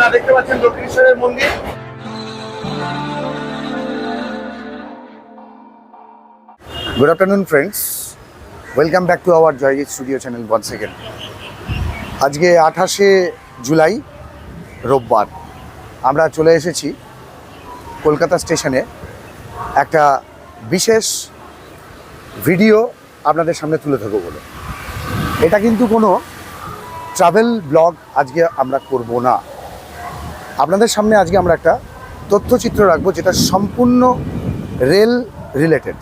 আপনারা দেখতে পাচ্ছেন দক্ষিণেশ্বরের মন্দির। Good afternoon friends welcome back to our Joyjit studio channel one second আজকে আঠাশে জুলাই, রোববার। আমরা চলে এসেছি কলকাতা স্টেশনে। একটা বিশেষ ভিডিও আপনাদের সামনে তুলে ধরবো বলে। এটা কিন্তু কোনো ট্রাভেল ব্লগ আজকে আমরা করব না। আপনাদের সামনে আজকে আমরা একটা তথ্যচিত্র রাখব যেটা সম্পূর্ণ রেল রিলেটেড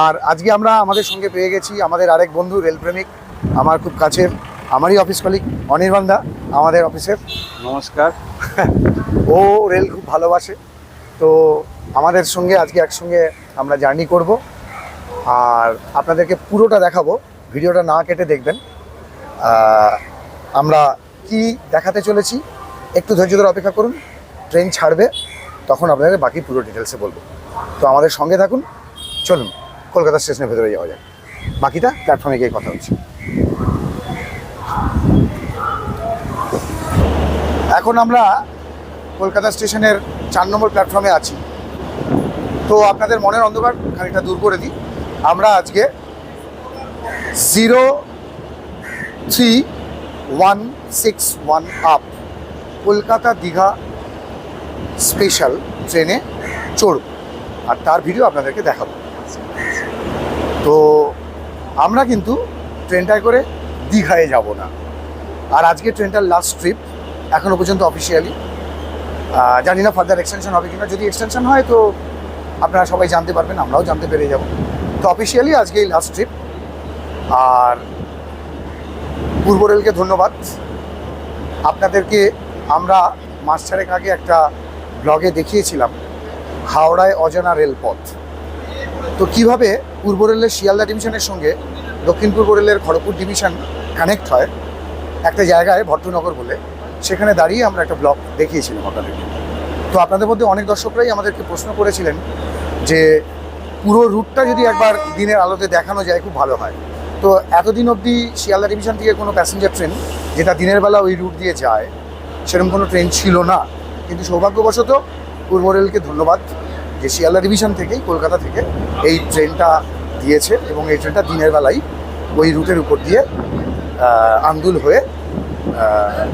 আর আজকে আমরা আমাদের সঙ্গে পেয়ে গেছি আমাদের আরেক বন্ধু রেলপ্রেমিক আমার খুব কাছের আমারই অফিস কলিগ অনির্বাণ দা আমাদের অফিসের নমস্কার। ও রেল খুব ভালোবাসে। তো আমাদের সঙ্গে আজকে একসঙ্গে আমরা জার্নি করব। আর আপনাদেরকে পুরোটা দেখাবো। ভিডিওটা না কেটে দেখবেন। আমরা কি দেখাতে চলেছি? একটু ধৈর্য ধরে অপেক্ষা করুন ট্রেন ছাড়বে, তখন আপনাদের বাকি পুরো ডিটেলসে বলব। তো আমাদের সঙ্গে থাকুন, চলুন, কলকাতা স্টেশনের ভেতরে যাওয়া যাক। বাকিটা প্ল্যাটফর্মে গিয়ে কথা হচ্ছে। এখন আমরা কলকাতা স্টেশনের চার নম্বর প্ল্যাটফর্মে আছি। তো আপনাদের মনের অন্ধকার খানিকটা দূর করে দিই। আমরা আজকে zero three one six one up Kolkata Digha special ট্রেনে চড়ব। আর তার ভিডিও আপনাদেরকে দেখাবো। তো আমরা কিন্তু ট্রেনটায় করে দীঘায় যাব না। আর আজকে ট্রেনটার লাস্ট ট্রিপ এখনও পর্যন্ত অফিসিয়ালি জানি না ফার্দার এক্সটেনশন হবে কিনা। যদি এক্সটেনশন হয় তো আপনারা সবাই জানতে পারবেন, আমরাও জানতে পেরে যাব। তো অফিসিয়ালি আজকে এই লাস্ট ট্রিপ আর পূর্ব রেলকে ধন্যবাদ। আপনাদেরকে আমরা মাস ছাড়েক আগে একটা ব্লগে দেখিয়েছিলাম হাওড়ায় অজানা রেলপথ। তো কীভাবে পূর্ব রেলের শিয়ালদা ডিভিশনের সঙ্গে দক্ষিণ পূর্ব রেলের খড়গপুর ডিভিশন কানেক্ট হয়, একটা জায়গায় ভট্টনগর বলে, সেখানে দাঁড়িয়ে আমরা একটা ব্লগ দেখিয়েছিলাম আপনাদেরকে। তো আপনাদের মধ্যে অনেক দর্শকরাই আমাদেরকে প্রশ্ন করেছিলেন যে পুরো রুটটা যদি একবার দিনের আলোতে দেখানো যায়, খুব ভালো হয়। তো এতদিন অবধি শিয়ালদা ডিভিশন থেকে কোনো প্যাসেঞ্জার ট্রেন যেটা দিনের বেলা ওই রুট দিয়ে যায় সেরকম কোনো ট্রেন ছিল না। কিন্তু সৌভাগ্যবশত পূর্ব রেলকে ধন্যবাদ যে শিয়ালদা ডিভিশন থেকেই কলকাতা থেকে এই ট্রেনটা দিয়েছে এবং এই ট্রেনটা দিনের বেলায় ওই রুটের উপর দিয়ে আন্দুল হয়ে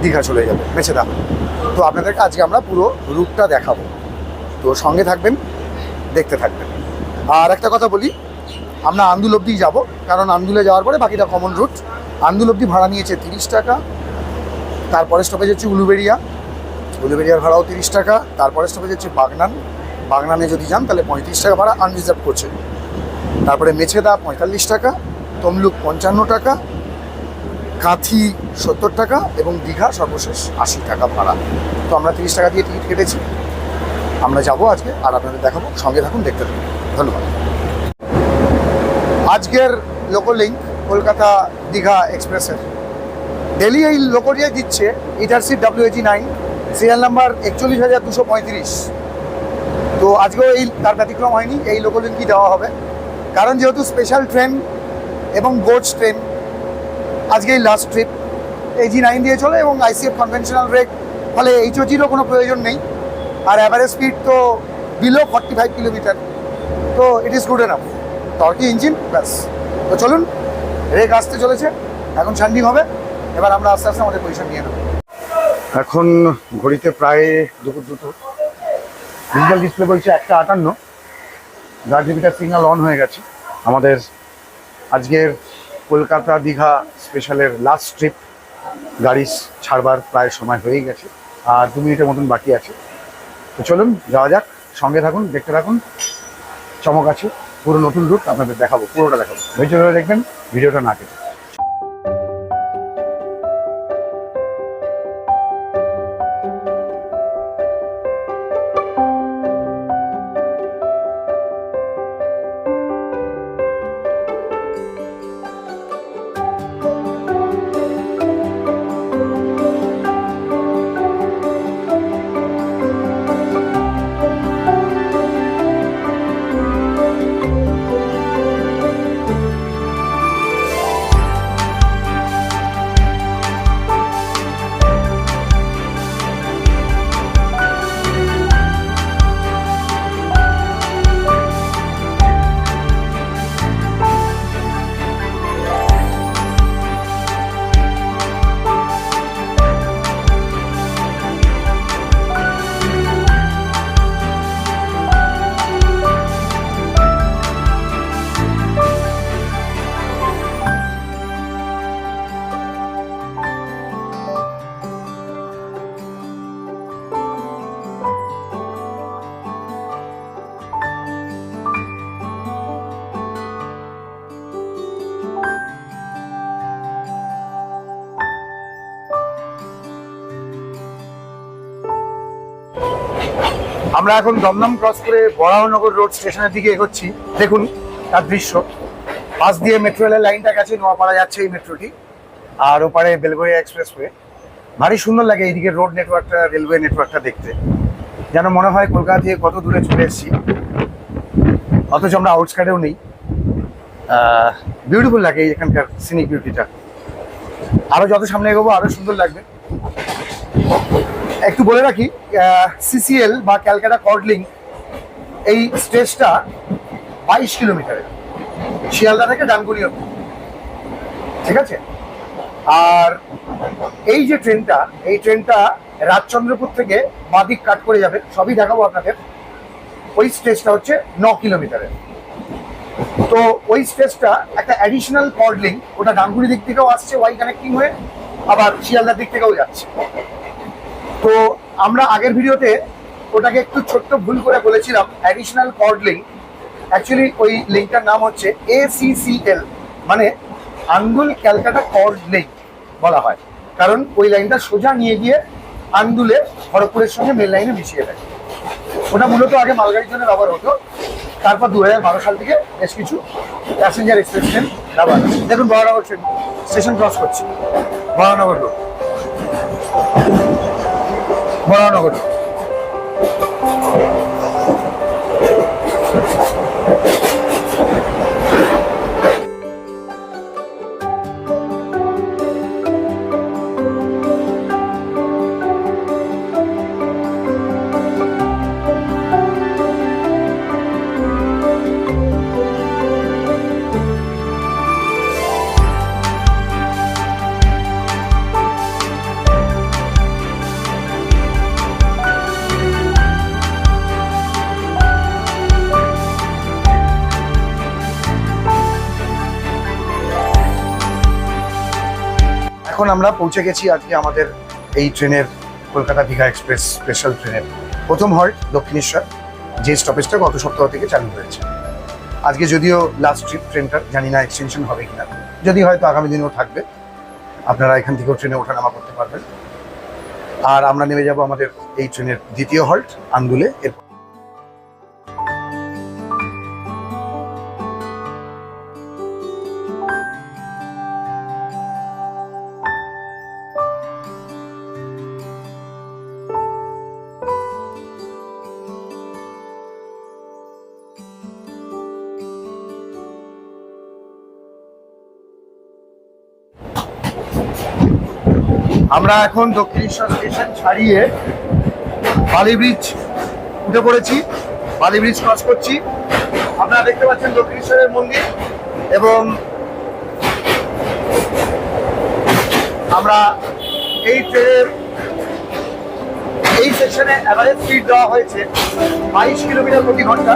দীঘা চলে যাবে। বেছে মেছেদা তো আপনাদেরকে আজকে আমরা পুরো রুটটা দেখাবো। তো সঙ্গে থাকবেন, দেখতে থাকবেন। আর একটা কথা বলি, আমরা আন্দুল অবধিই যাব, কারণ আন্দুলে যাওয়ার পরে বাকিটা কমন রুট আন্দুল অবধি ভাড়া নিয়েছে তিরিশ টাকা তারপরে স্টপেজ হচ্ছে উলুবেড়িয়া। উলুবেড়িয়ার ভাড়াও তিরিশ টাকা, তারপরে স্টপেজ হচ্ছে বাগনান। বাগনানে যদি যান তাহলে পঁয়ত্রিশ টাকা ভাড়া আনরিজার্ভ করছে। তারপরে মেছেদা পঁয়তাল্লিশ টাকা, তমলুক পঞ্চান্ন টাকা, কাঁথি সত্তর টাকা এবং দীঘা সর্বশেষ আশি টাকা ভাড়া। তো আমরা তিরিশ টাকা দিয়ে টিকিট কেটেছি। আমরা যাব আজকে আর আপনাদের দেখাবো। সঙ্গে থাকুন, দেখতে থাকুন। ধন্যবাদ। আজকের লোকাল লিঙ্ক কলকাতা দীঘা এক্সপ্রেসের ডেলি এই লোকরিয়ায় দিচ্ছে Itarsi W A G nine serial number একচল্লিশ হাজার দুশো পঁয়ত্রিশ। তো আজকেও এই তার ব্যতিক্রম হয়নি, এই লোকাল লিঙ্কই দেওয়া হবে। কারণ যেহেতু স্পেশাল ট্রেন এবং গোডস ট্রেন আজকে এই লাস্ট ট্রিপ এজি নাইন দিয়ে চলে এবং আইসিএফ কনভেনশনাল রেক ফলে এইচওজিরও কোনো প্রয়োজন নেই। আর অ্যাভারেজ স্পিড তো বিলো ফর্টি ফাইভ কিলোমিটার তো it is good enough torquey engine ব্যাস। তো চলুন রেক আসতে চলেছে। এখন শান্ডিং হবে। এবার আমরা আস্তে আস্তে আমাদের পজিশন নিয়ে নেব। এখন ঘড়িতে প্রায় দুপুর দুটো। ডিজিটাল ডিসপ্লে বলছে একটা আটান্ন। গার্জিবিটার সিগন্যাল অন হয়ে গেছে। আমাদের আজকের কলকাতা দীঘা স্পেশালের লাস্ট ট্রিপ গাড়ি ছাড়বার প্রায় সময় হয়েই গেছে। আর দু মিনিটের মতন বাকি আছে। তো চলুন, যাওয়া যাক। সঙ্গে থাকুন, দেখতে থাকুন। চমক আছে। পুরো নতুন রুট আপনাদের দেখাবো, পুরোটা দেখাবো। ধৈর্য ধরে দেখবেন, ভিডিওটা না কেটে আমরা এখন দমদম ক্রস করে বরাহনগর রোড স্টেশনের দিকে এগোচ্ছি। দেখুন, তার দৃশ্য। পাশ দিয়ে মেট্রো রেলের লাইনটা গেছে, নোয়াপাড়া যাচ্ছে এই মেট্রোটি আর ওপারে বেলগড়িয়া এক্সপ্রেসওয়ে ভারী সুন্দর লাগে এইদিকে রোড নেটওয়ার্কটা রেলওয়ে নেটওয়ার্কটা দেখতে। যেন মনে হয় কলকাতা থেকে কত দূরে চলে এসেছি। অথচ আমরা আউটস্কার্টেও নেই। বিউটিফুল লাগে এখানকার সিনিক বিউটিটা আরও যত সামনে এগোবো, আরও সুন্দর লাগবে। একটু বলে রাখি সিসিএল বা ক্যালকাটা কর্ডলিং এই স্টেজটা বাইশ কিলোমিটারের শিয়ালদা থেকে ডানকুনি অব্দি ঠিক আছে? আর এই যে ট্রেনটা, এই ট্রেনটা রাজচন্দ্রপুর থেকে বাদিক কাট করে যাবে, সবই দেখাবো আপনাদের। ওই স্টেজটা হচ্ছে ন কিলোমিটারের তো ওই স্টেজটা একটা অ্যাডিশনাল কর্ডলিং ওটা ডানকুনি দিক থেকেও আসছে ওয়াই কানেক্টিং হয়ে, আবার শিয়ালদার দিক থেকেও যাচ্ছে। তো আমরা আগের ভিডিওতে ওটাকে একটু ছোট্ট ভুল করে বলেছিলাম অ্যাডিশনাল কর্ড লিঙ্ক অ্যাকচুয়ালি ওই লিঙ্কটার নাম হচ্ছে এসিসিএল মানে আন্দুল ক্যালকাটা কর্ড লিঙ্ক বলা হয়। কারণ ওই লাইনটা সোজা নিয়ে গিয়ে আন্দুলে খড়গপুরের সঙ্গে মেল লাইনে মিশিয়ে দেয়। ওটা মূলত আগে মালগাড়ির জন্য ব্যবহার হতো, তারপর দু হাজার বারো সাল থেকে বেশ কিছু প্যাসেঞ্জার এক্সপ্রেস ট্রেন ব্যবহার দেখুন বরানগর ট্রেন স্টেশন ক্রস করছি। বরানগর রোড। বরানগর এখন আমরা পৌঁছে গেছি আজকে আমাদের এই ট্রেনের কলকাতা দীঘা এক্সপ্রেস স্পেশাল ট্রেনের প্রথম হল্ট দক্ষিণেশ্বর, যে স্টপেজটা গত সপ্তাহ থেকে চালু হয়েছে। আজকে যদিও লাস্ট ট্রিপ ট্রেনটার, জানি না এক্সটেনশন হবে কিনা। যদি হয়তো আগামী দিনেও থাকবে। আপনারা এখান থেকেও ট্রেনে ওঠানামা করতে পারবেন। আর আমরা নেমে যাব আমাদের এই ট্রেনের দ্বিতীয় হল্ট আন্দুলে এর আমরা এখন দক্ষিণেশ্বর স্টেশন ছাড়িয়ে বালি ব্রিজ উঠে পড়েছি। বালি ব্রিজ ক্রস করছি। আপনারা দেখতে পাচ্ছেন দক্ষিণেশ্বরের মন্দির এবং আমরা এই ট্রেনের এই সেকশনে অ্যাভারেজ স্পিড দেওয়া হয়েছে বাইশ কিলোমিটার প্রতি ঘণ্টা।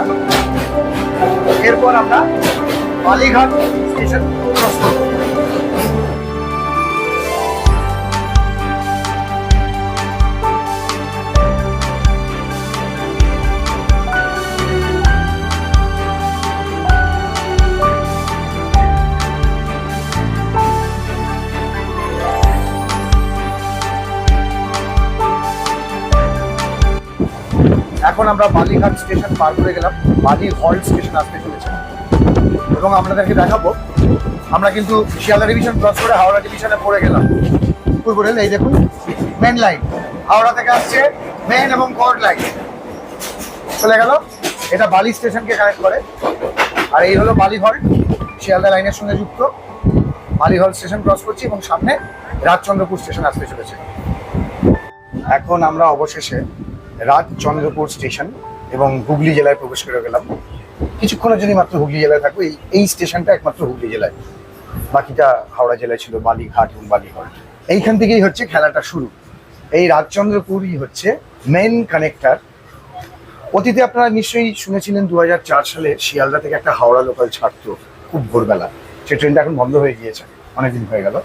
এরপর আমরা বালিঘাট স্টেশন ক্রস করব। এখন আমরা বালিঘাট স্টেশন পার করে গেলাম। বালি হল্ট স্টেশন আসতে চলেছে। এবং আপনাদেরকে দেখাবো, আমরা কিন্তু শিয়ালদা ডিভিশন ক্রস করে হাওড়া ডিভিশনে পড়ে গেলাম। পূর্ব রেল, এই দেখুন মেন লাইন হাওড়া থেকে আসছে মেন এবং কর্ড লাইন চলে গেল। এটা বালি স্টেশনকে কানেক্ট করে। আর এই হলো বালি হল্ট শিয়ালদা লাইনের সঙ্গে যুক্ত। বালি হল্ট স্টেশন ক্রস করছি এবং সামনে রাজচন্দ্রপুর স্টেশন আসতে চলেছে। এখন আমরা অবশেষে রাজচন্দ্রপুর স্টেশন এবং হুগলি জেলায় প্রবেশ করে গেলাম। কিছুক্ষণের জন্য মাত্র হুগলি জেলায় থাকব। এই এই স্টেশনটা একমাত্র হুগলি জেলায়। বাকিটা হাওড়া জেলায় ছিল, বালিঘাট এবং বালিঘাট এইখান থেকেই হচ্ছে খেলাটা শুরু। এই রাজচন্দ্রপুরই হচ্ছে মেন কানেক্টার অতীতে আপনারা নিশ্চয়ই শুনেছিলেন দু হাজার চার সালে শিয়ালদা থেকে একটা হাওড়া লোকাল ছাড়তো খুব ভোরবেলা। সে ট্রেনটা এখন বন্ধ হয়ে গিয়েছে, অনেকদিন হয়ে গেল।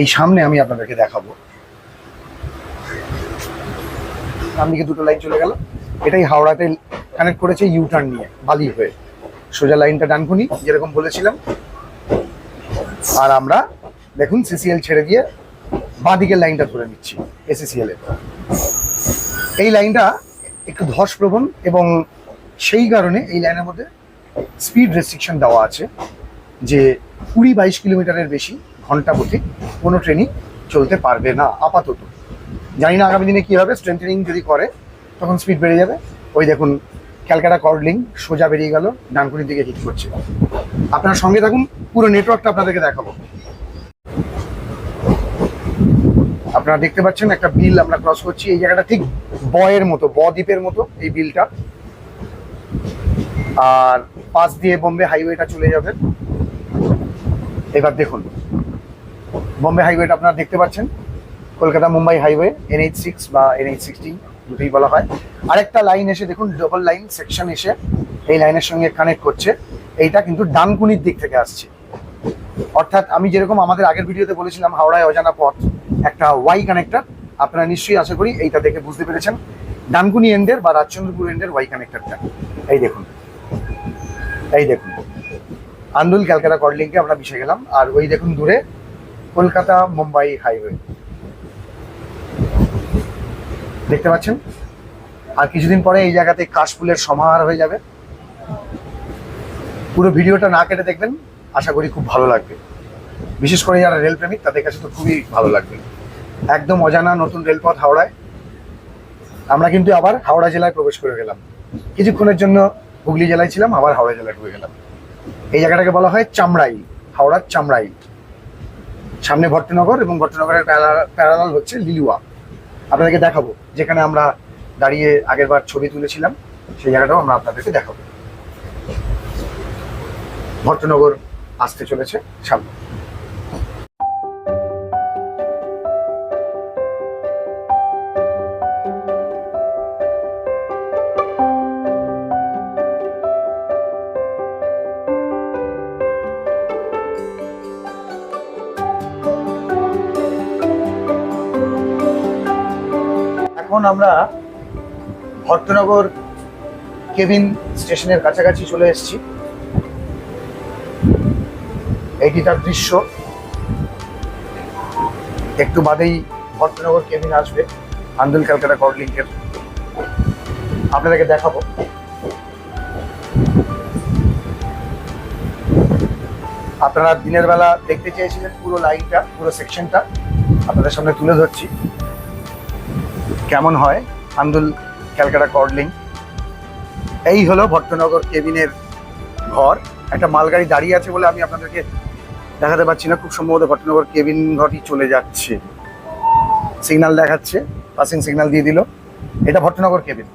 এই সামনে আমি আপনাদেরকে দেখাবো। ডান দিকে দুটো লাইন চলে গেল। এটাই হাওড়াতে কানেক্ট করেছে ইউ টার্ন নিয়ে, বালি হয়ে। সোজা লাইনটা ডানকুনি, যেরকম বলেছিলাম। আর আমরা, দেখুন সিসিএল ছেড়ে দিয়ে বাঁ দিকের লাইনটা ধরে নিচ্ছি এসিসিএল এর এই লাইনটা একটু ধস প্রবণ এবং সেই কারণে এই লাইনের মধ্যে স্পিড রেস্ট্রিকশন দেওয়া আছে, যে কুড়ি বাইশ কিলোমিটারের বেশি ঘণ্টা প্রতি কোনো ট্রেনই চলতে পারবে না, আপাতত। জানি না আগামী দিনে কী হবে স্ট্রেন্থেনিং যদি করে, তখন স্পিড বেড়ে যাবে। ওই দেখুন, ক্যালকাটা কর্ডলিং সোজা বেরিয়ে গেল, ডানকুনির দিকে হিট করছে। আপনার সঙ্গে থাকুন, পুরো নেটওয়ার্কটা আপনাদেরকে দেখাবো। আপনারা দেখতে পাচ্ছেন, একটা বিল আমরা ক্রস করছি। এই জায়গাটা ঠিক বয়ের মতো, ব দ্বীপের মতো এই বিলটা। আর পাশ দিয়ে বোম্বে হাইওয়েটা চলে যাবে। এবার দেখুন, বোম্বে হাইওয়েটা আপনারা দেখতে পাচ্ছেন। Kolkata Mumbai highway N H six বা এন এইচ সিক্সটিন দুটোই বলা হয়। আরেকটা লাইন এসে দেখুন ডবল লাইন সেকশন এসে এই লাইনের সঙ্গে কানেক্ট করছে। এইটা কিন্তু ডানকুনির দিক থেকে আসছে। অর্থাৎ আমি যেরকম আমাদের আগের ভিডিওতে বলেছিলাম, হাওড়ায় অজানা পথ, একটা ওয়াই কানেক্টর আপনারা নিশ্চয়ই আশা করি এইটা দেখে বুঝতে পেরেছেন। ডানকুনি এন্ডের বা রাজচন্দ্রপুর এন্ডের ওয়াই কানেক্টরটা এই দেখুন। এই দেখুন। আন্দুল ক্যালকাটা কর্ডলিংকে আমরা মিশে গেলাম। আর ওই দেখুন দূরে কলকাতা মুম্বাই হাইওয়ে দেখতে পাচ্ছেন? আর কিছুদিন পরে এই জায়গাতে কাশফুলের সমাহার হয়ে যাবে। পুরো ভিডিওটা না কেটে দেখবেন, আশা করি খুব ভালো লাগবে। বিশেষ করে যারা রেলপ্রেমিক, তাদের কাছে তো খুবই ভালো লাগবে। একদম অজানা নতুন রেলপথ হাওড়ায়। আমরা কিন্তু আবার হাওড়া জেলায় প্রবেশ করে গেলাম। কিছুক্ষণের জন্য হুগলি জেলায় ছিলাম, আবার হাওড়া জেলায় ঢুকে গেলাম। এই জায়গাটাকে বলা হয় চামড়াই, হাওড়ার চামড়াই। সামনে ভট্টনগর এবং ভট্টনগরের প্যারালাল হচ্ছে লিলুয়া। আপনাদেরকে দেখাবো। যেখানে আমরা দাঁড়িয়ে আগের বার ছবি তুলেছিলাম, সেই জায়গাটাও আমরা আপনাদেরকে দেখাবো। ভট্টনগর আসতে চলেছে সামনে। আমরা ভট্টনগর কেবিন স্টেশনের কাছাকাছি চলে এসেছি। এটি তার দৃশ্য। একটু বাদেই ভট্টনগর কেবিন আসবে, আন্দুল ক্যালকাটা কর্ডলিংকের আপনাদেরকে দেখাবো। আপনারা দিনের বেলা দেখতে চেয়েছিলেন পুরো লাইনটা, পুরো সেকশনটা। আপনাদের সামনে তুলে ধরছি। কেমন হয়? আন্দুল ক্যালকাটা কর্ডলিং। এই হলো ভট্টনগর কেবিনের ঘর। একটা মালগাড়ি দাঁড়িয়ে আছে বলে আমি আপনাদেরকে দেখাতে পাচ্ছি না। খুব সম্ভবত ভট্টনগর কেবিন ঘরটি চলে যাচ্ছে। সিগনাল দেখাচ্ছে। পাসিং সিগনাল দিয়ে দিল। এটা ভট্টনগর কেবিন।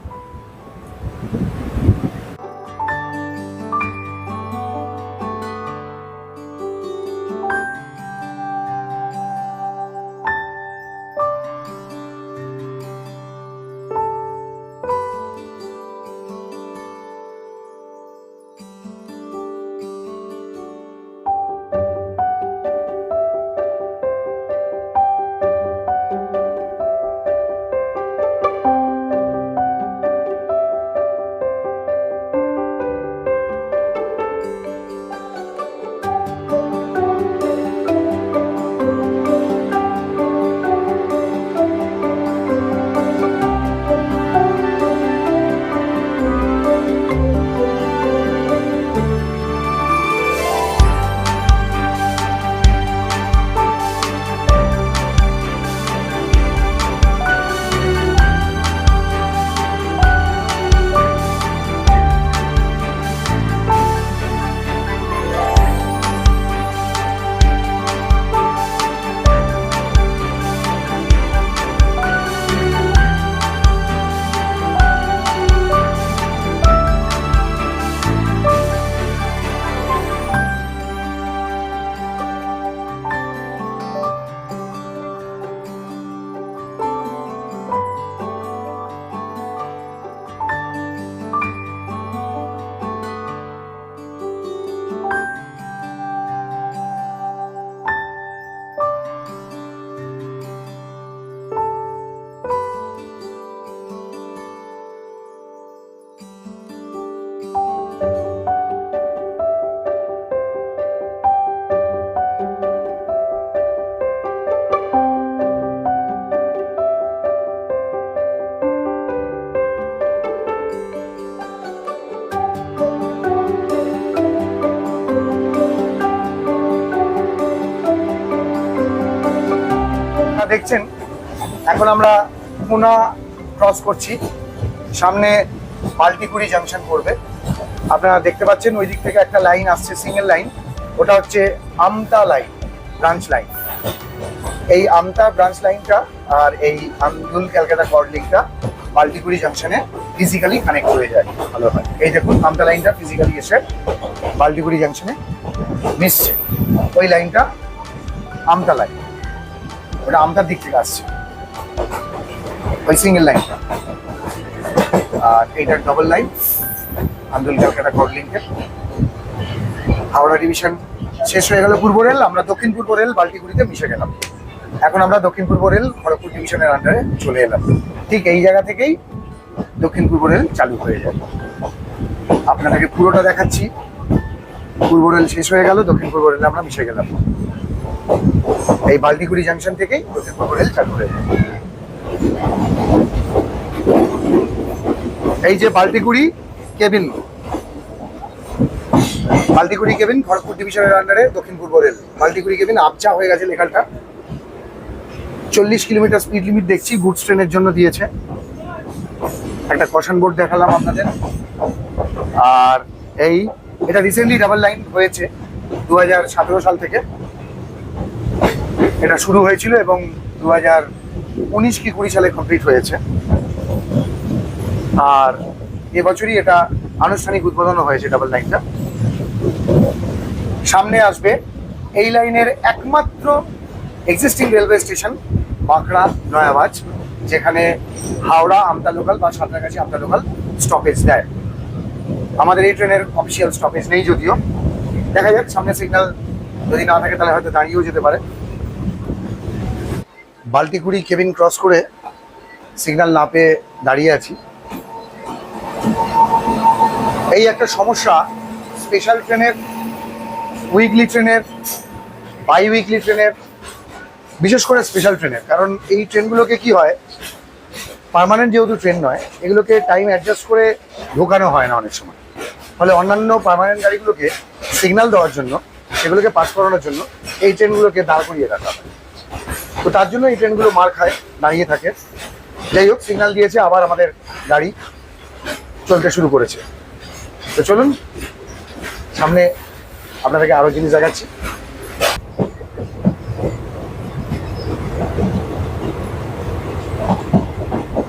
এখন আমরা পুনা ক্রস করছি। সামনে পাল্টিকুড়ি জাংশন পড়বে। আপনারা দেখতে পাচ্ছেন ওই দিক থেকে একটা লাইন আসছে সিঙ্গেল লাইন ওটা হচ্ছে আমতা লাইন ব্রাঞ্চ লাইন এই আমতা ব্রাঞ্চ লাইনটা আর এই আন্দুল ক্যালকাটা কর্ড পাল্টিকুড়ি জাংশনে ফিজিক্যালি কানেক্ট হয়ে যায়। ভালো হয়। এই দেখুন, আমতা লাইনটা ফিজিক্যালি এসে পাল্টিকুড়ি জাংশনে মিশছে। ওই লাইনটা আমতা লাইন ওটা আমতার দিক থেকে আসছে। ওই সিঙ্গেল লাইনটা আর এইটার double line Andul Calcutta chord লিঙ্কের হাওড়া ডিভিশন শেষ হয়ে গেল পূর্ব রেল, আমরা দক্ষিণ পূর্ব রেল বাল্টিগুড়িতে মিশে গেলাম। এখন আমরা দক্ষিণ পূর্ব রেল খড়গপুর ডিভিশনের আন্ডারে চলে এলাম। ঠিক এই জায়গা থেকেই দক্ষিণ পূর্ব রেল চালু হয়ে যাবে আপনাদেরকে পুরোটা দেখাচ্ছি। পূর্ব রেল শেষ হয়ে গেল, দক্ষিণ পূর্ব রেলে আমরা মিশে গেলাম। এই বাল্টিগুড়ি জাংশন থেকেই দক্ষিণ পূর্ব রেল চালু হয়ে যাবে এই যে বাল্টিগুড়ি কেবিন। মাল্টিকুড়ি কেবিন, খড়গপুর ডিভিশনের আন্ডারে দক্ষিণ পূর্ব রেল। মাল্টিকুড়ি কেবিন আবচা হয়ে গেছে লেখাটা চল্লিশ কিলোমিটার স্পিড লিমিট দেখছি গুডস ট্রেনের জন্য দিয়েছে। একটা কশন বোর্ড দেখালাম আপনাদের। আর এই, এটা রিসেন্টলি ডাবল লাইন হয়েছে দু হাজার সতেরো সাল থেকে। এটা শুরু হয়েছিল এবং দু হাজার উনিশ কি কুড়ি সালে কমপ্লিট হয়েছে। আর এবছরই এটা আনুষ্ঠানিক উদ্বোধনও হয়েছে ডাবল লাইনটা সামনে আসবে এই লাইনের একমাত্র existing railway station Bankra, Nayabaz, যেখানে হাওড়া, আমতা লোকাল বা সাঁতরাগাছি, আমতা লোকাল স্টপেজ দেয়। আমাদের এই ট্রেনের অফিসিয়াল স্টপেজ নেই যদিও। দেখা যাক, সামনে সিগন্যাল যদি না থাকে, তাহলে হয়তো দাঁড়িয়েও যেতে পারে। বাল্টিকুড়ি কেবিন ক্রস করে সিগন্যাল না পেয়ে দাঁড়িয়ে আছি। এই একটা সমস্যা স্পেশাল ট্রেনের উইকলি ট্রেনের বাই উইকলি ট্রেনের বিশেষ করে স্পেশাল ট্রেনের কারণ এই ট্রেনগুলোকে কি হয় পার্মানেন্ট যেহেতু ট্রেন নয়, এগুলোকে টাইম অ্যাডজাস্ট করে ঢোকানো হয় না অনেক সময়। ফলে অন্যান্য পার্মানেন্ট গাড়িগুলোকে সিগন্যাল দেওয়ার জন্য, সেগুলোকে পাস করানোর জন্য এই ট্রেনগুলোকে দাঁড় করিয়ে রাখা হয়। তো তার জন্য এই ট্রেনগুলো মার খায়, দাঁড়িয়ে থাকে। যাই হোক সিগন্যাল দিয়েছে আবার আমাদের গাড়ি চলতে শুরু করেছে। তো চলুন, সামনে আপনাদেরকে আরও জিনিস দেখাচ্ছি।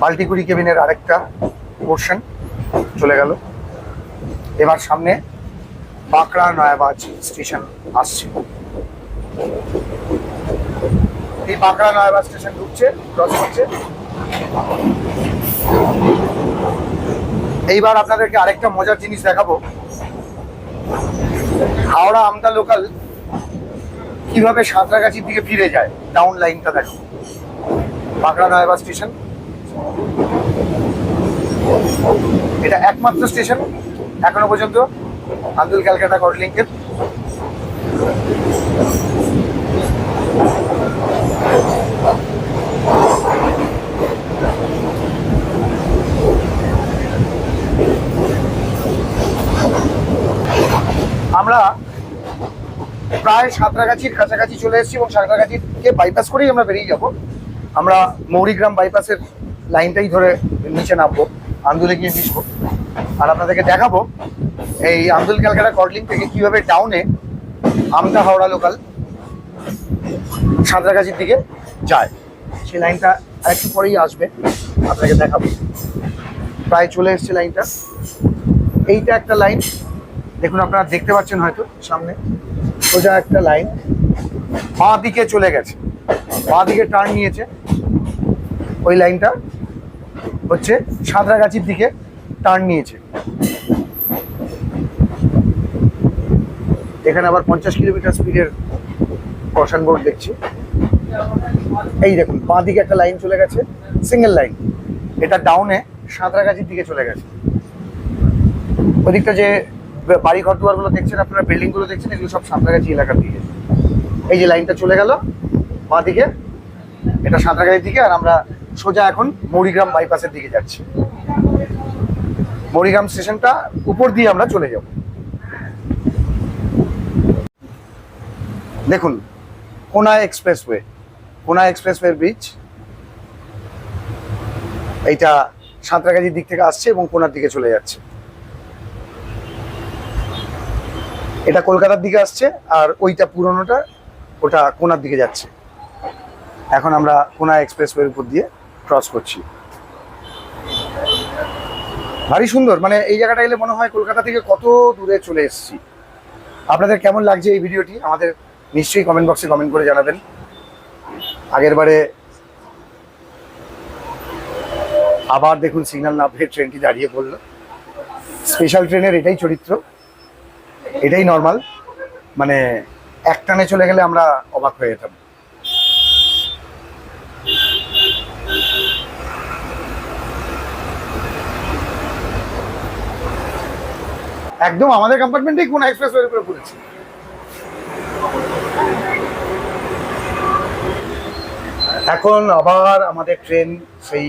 পাল্টিকুড়ি কেবিনের আরেকটা পোর্শন চলে গেল। এবার সামনে বাঁকড়া নয়াবাজ স্টেশন আসছে। এই বাঁকড়া নয়াবাজ স্টেশন ঢুকছে ক্রস করছে। এইবার আপনাদেরকে আরেকটা মজার জিনিস দেখাবো। হাওড়া আমতা লোকাল কীভাবে সাঁতরাগাছির দিকে ফিরে যায় ডাউন লাইনটা দেখো। বাঁকড়া নয়াবাজ স্টেশন। এটা একমাত্র স্টেশন এখনও পর্যন্ত। আন্দুল ক্যালকাটা কট লিঙ্কের আমরা প্রায় সাঁতরাগাছির কাছাকাছি চলে এসেছি এবং সাঁতরাগাছিকে বাইপাস করেই আমরা বেরিয়ে যাব। আমরা মৌরিগ্রাম বাইপাসের লাইনটাই ধরে নিচে নামবো, আন্দুলে গিয়ে মিশবো। আর আপনাদেরকে দেখাবো এই আন্দুল ক্যালকাটা কর্ডলিং থেকে কীভাবে টাউনে আমতা হাওড়া লোকাল সাঁতরাগাছির দিকে যায়। সেই লাইনটা আরেকটু পরেই আসবে আপনাকে দেখাবো। প্রায় চলে এসছে লাইনটা এইটা একটা লাইন দেখুন আপনারা দেখতে পাচ্ছেন হয়তো সামনে। সোজা একটা লাইন। বাঁ দিকে চলে গেছে। বাঁ দিকে টার্ন নিয়েছে। ওই লাইনটা হচ্ছে সাঁতরাগাছির দিকে টার্ন নিয়েছে। এখানে আবার পঞ্চাশ কিলোমিটার স্পিডের কশন বোর্ড দেখছি। এই দেখুন, বাঁ দিকে একটা লাইন চলে গেছে সিঙ্গেল লাইন এটা ডাউনে সাঁতরাগাছির দিকে চলে গেছে। ওদিকটা যে বাড়ি ঘর দুয়ারগুলো দেখছেন আপনারা বিল্ডিংগুলো দেখছেন, এগুলো সব সাঁতরাগাছি এলাকার দিকে। এই যে লাইনটা চলে গেল, বাঁ দিকে। এটা সাঁতরাগাছির দিকে, আর আমরা সোজা এখন মৌরিগ্রাম বাইপাসের দিকে যাচ্ছি। মৌরিগ্রাম স্টেশনটা উপর দিয়ে আমরা চলে যাব। দেখুন, কোনা এক্সপ্রেসওয়ে কোনা এক্সপ্রেসওয়ে ব্রিজ এইটা সাঁতরাগাছির দিক থেকে আসছে এবং কোনার দিকে চলে যাচ্ছে। এটা কলকাতার দিকে আসছে, আর ওইটা পুরনোটা ওটা কোনার দিকে যাচ্ছে। এখন আমরা কোনা এক্সপ্রেসওয়ের উপর দিয়ে ক্রস করছি। ভারী সুন্দর মানে এই জায়গাটা এলে মনে হয় কলকাতা থেকে কত দূরে চলে এসেছি। আপনাদের কেমন লাগছে এই ভিডিওটি? আমাদের নিশ্চয়ই কমেন্ট বক্সে কমেন্ট করে জানাবেন। আগের বারে আবার দেখুন সিগন্যাল না পেয়ে ট্রেনটি দাঁড়িয়ে পড়ল। স্পেশাল ট্রেনের এটাই চরিত্র। এটাই নর্মাল মানে এক টানে চলে গেলে আমরা অবাক হয়ে যেতাম। একদম আমাদের কম্পার্টমেন্টেই কোন এক্সপ্রেস ওয়ের উপরে পড়েছে। এখন আবার আমাদের ট্রেন সেই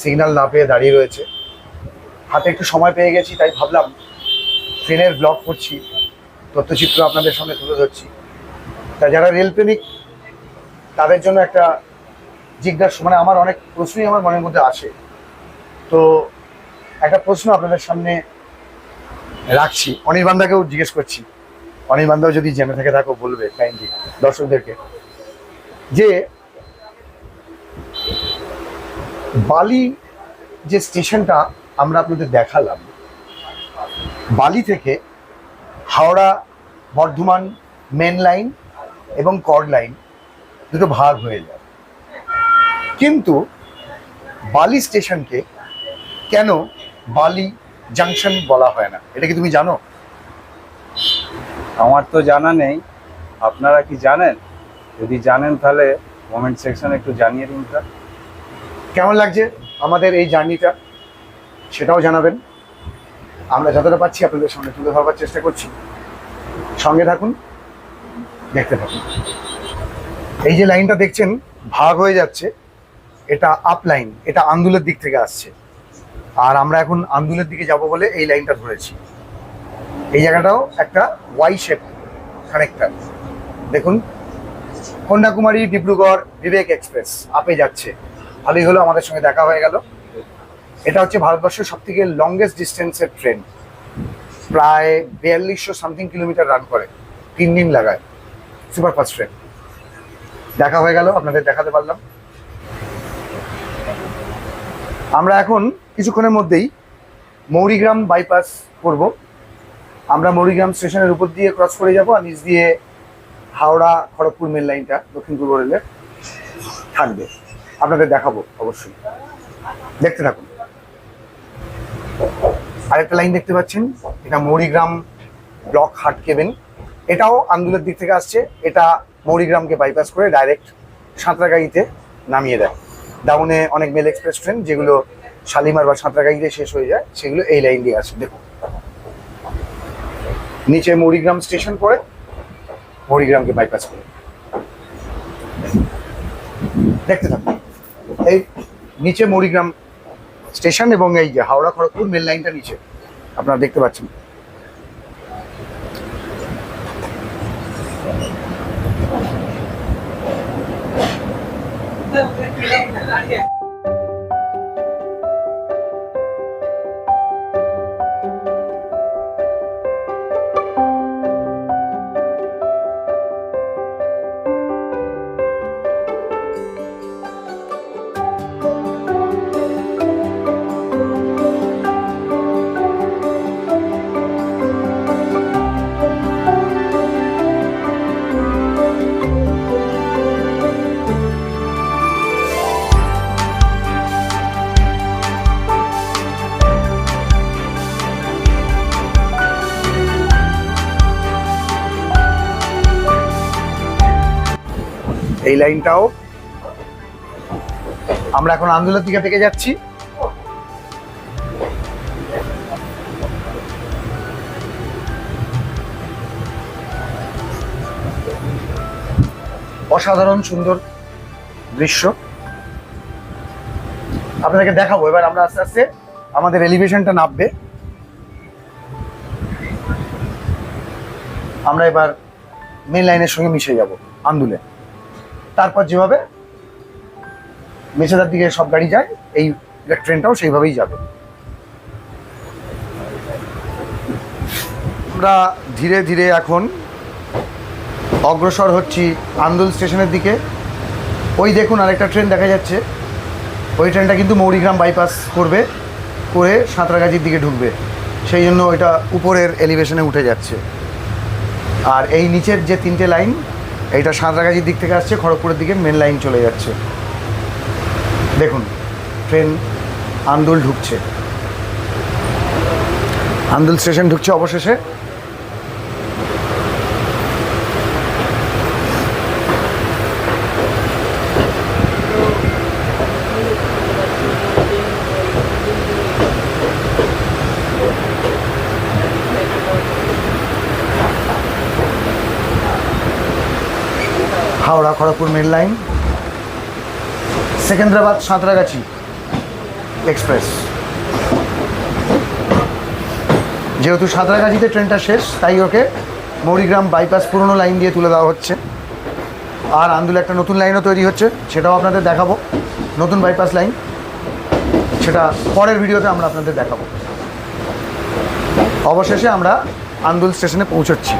সিগন্যাল না পেয়ে দাঁড়িয়ে রয়েছে। হাতে একটু সময় পেয়ে গেছি, তাই ভাবলাম ট্রেনের ব্লগ করছি। তথ্যচিত্র আপনাদের সামনে তুলে ধরছি। তা যারা রেল প্রেমিক তাদের জন্য একটা জিজ্ঞাসা মানে আমার অনেক প্রশ্নই আমার মনের মধ্যে আসে। তো একটা প্রশ্ন আপনাদের সামনে রাখছি। অনির্বান্দাকেও জিজ্ঞেস করছি। অনির্বান্দাও যদি জেনে থেকে থাকো, বলবে কাইন্ডলি দর্শকদেরকে। যে বালি যে স্টেশনটা আমরা আপনাদের দেখালাম, বালি থেকে হাওড়া বর্ধমান মেন লাইন এবং কর্ড লাইন দুটো ভাগ হয়ে যায়। কিন্তু বালি স্টেশনকে কেন বালি জাংশন বলা হয় না? এটা কি তুমি জানো? আমার তো জানা নেই। আপনারা কি জানেন? যদি জানেন তাহলে কমেন্ট সেকশনে একটু জানিয়ে দিন তা। কেমন লাগছে আমাদের এই জার্নিটা সেটাও জানাবেন। আমরা যতটা পাচ্ছি আপনাদের সামনে তুলে ধরবার চেষ্টা করছি। সঙ্গে থাকুন, দেখতে থাকুন এই যে লাইনটা দেখছেন, ভাগ হয়ে যাচ্ছে, এটা আপ লাইন এটা আন্দুলের দিক থেকে আসছে। আর আমরা এখন আন্দুলের দিকে যাব বলে এই লাইনটা ধরেছি। এই জায়গাটাও একটা ওয়াই শেপ কানেক্টার দেখুন, কন্যাকুমারী, ডিব্রুগড়, বিবেক এক্সপ্রেস আপে যাচ্ছে। ভালোই হলো আমাদের সঙ্গে দেখা হয়ে গেল। এটা হচ্ছে ভারতবর্ষের সব থেকে লংগেস্ট ডিস্টেন্সের ট্রেন প্রায় বিয়াল্লিশশো সামথিং কিলোমিটার রান করে। তিন দিন লাগায়। সুপারফাস্ট ট্রেন দেখা হয়ে গেল, আপনাদের দেখাতে পারলাম। আমরা এখন কিছুক্ষণের মধ্যেই মৌরিগ্রাম বাইপাস করব। আমরা মৌরিগ্রাম স্টেশনের উপর দিয়ে ক্রস করে যাব আর নিচ দিয়ে হাওড়া খড়গপুর মেন লাইনটা দক্ষিণ পূর্ব রেলের থাকবে। আপনাদের দেখাবো অবশ্যই। দেখতে থাকুন। আরেকটা লাইন দেখতে পাচ্ছেন এটা মৌরিগ্রাম ব্লক হাট কেবেন। এটাও আন্দুলের দিক থেকে আসছে, এটা মৌরিগ্রামকে বাইপাস করে ডাইরেক্ট সাঁতরাগাড়িতে নামিয়ে দেয়। ডাউনে অনেক মেল এক্সপ্রেস ট্রেন যেগুলো শালিমার বা সাঁতরাগাড়িতে শেষ হয়ে যায়, সেগুলো এই লাইন দিয়ে আসে। দেখুন। নিচে মৌরিগ্রাম স্টেশন পড়ে, মৌরিগ্রামকে বাইপাস করে। দেখতে থাকুন। এই নিচে মৌরিগ্রাম স্টেশন এবং এই যে হাওড়া খড়গপুর মেল লাইনটা নিচে। আপনারা দেখতে পাচ্ছেন। এই লাইনটাও। আমরা এখন আন্দোলনের দিকে থেকে যাচ্ছি। অসাধারণ, সুন্দর দৃশ্য। আপনাদেরকে দেখাবো, এবার আমরা আস্তে আস্তে আমাদের এলিভেশনটা নামবে। আমরা এবার মেন লাইনের সঙ্গে মিশে যাব, আন্দুলে। তারপর যেভাবে মেছেদার দিকে সব গাড়ি যায়, এই ট্রেনটাও সেইভাবেই যাবে। আমরা ধীরে ধীরে এখন অগ্রসর হচ্ছি আন্দোল স্টেশনের দিকে। ওই দেখুন আরেকটা ট্রেন দেখা যাচ্ছে। ওই ট্রেনটা কিন্তু মৌরিগ্রাম বাইপাস করবে, করে সাঁতরাগাছির দিকে ঢুকবে। সেই জন্য ওইটা উপরের এলিভেশনে উঠে যাচ্ছে। আর এই নিচের যে তিনটে লাইন এইটা সাঁতরাগাছির দিক থেকে আসছে, খড়গপুরের দিকে মেন লাইন চলে যাচ্ছে। দেখুন ট্রেন আন্দোল ঢুকছে। আন্দুল স্টেশন ঢুকছে অবশেষে। Howrah Kharagpur main line Secunderabad Santragachi express যেহেতু সাঁতরাগাছিতে ট্রেনটা শেষ, তাই ওকে মৌরিগ্রাম বাইপাস পুরনো লাইন দিয়ে তুলে দেওয়া হচ্ছে। আর আন্দুলে একটা নতুন লাইনও তৈরি হচ্ছে, সেটাও আপনাদের দেখাবো। নতুন বাইপাস লাইন সেটা পরের ভিডিওতে আমরা আপনাদের দেখাবো। অবশেষে আমরা আন্দুল স্টেশনে পৌঁছচ্ছি।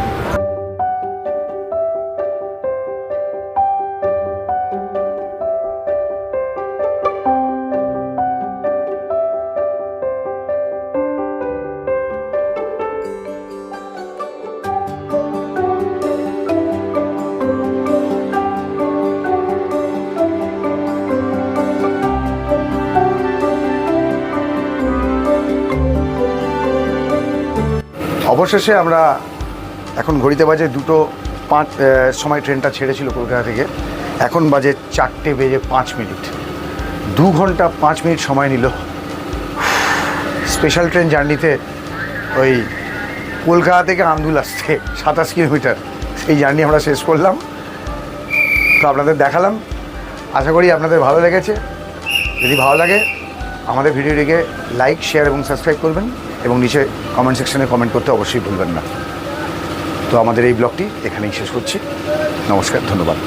অবশেষে আমরা এখন ঘড়িতে বাজে দুটো পাঁচ সময় ট্রেনটা ছেড়েছিল কলকাতা থেকে। এখন বাজে চারটে বেজে পাঁচ মিনিট। দু ঘণ্টা পাঁচ মিনিট সময় নিল। স্পেশাল ট্রেন জার্নিতে ওই কলকাতা থেকে আন্দুল আসতে সাতাশ কিলোমিটার। সেই জার্নি আমরা শেষ করলাম। তো আপনাদের দেখালাম। আশা করি আপনাদের ভালো লেগেছে। যদি ভালো লাগে, আমাদের ভিডিওটিকে লাইক, শেয়ার এবং সাবস্ক্রাইব করবেন। এবং নিচে কমেন্ট সেকশানে কমেন্ট করতে অবশ্যই ভুলবেন না। তো আমাদের এই ব্লগটি এখানেই শেষ করছি। নমস্কার, ধন্যবাদ।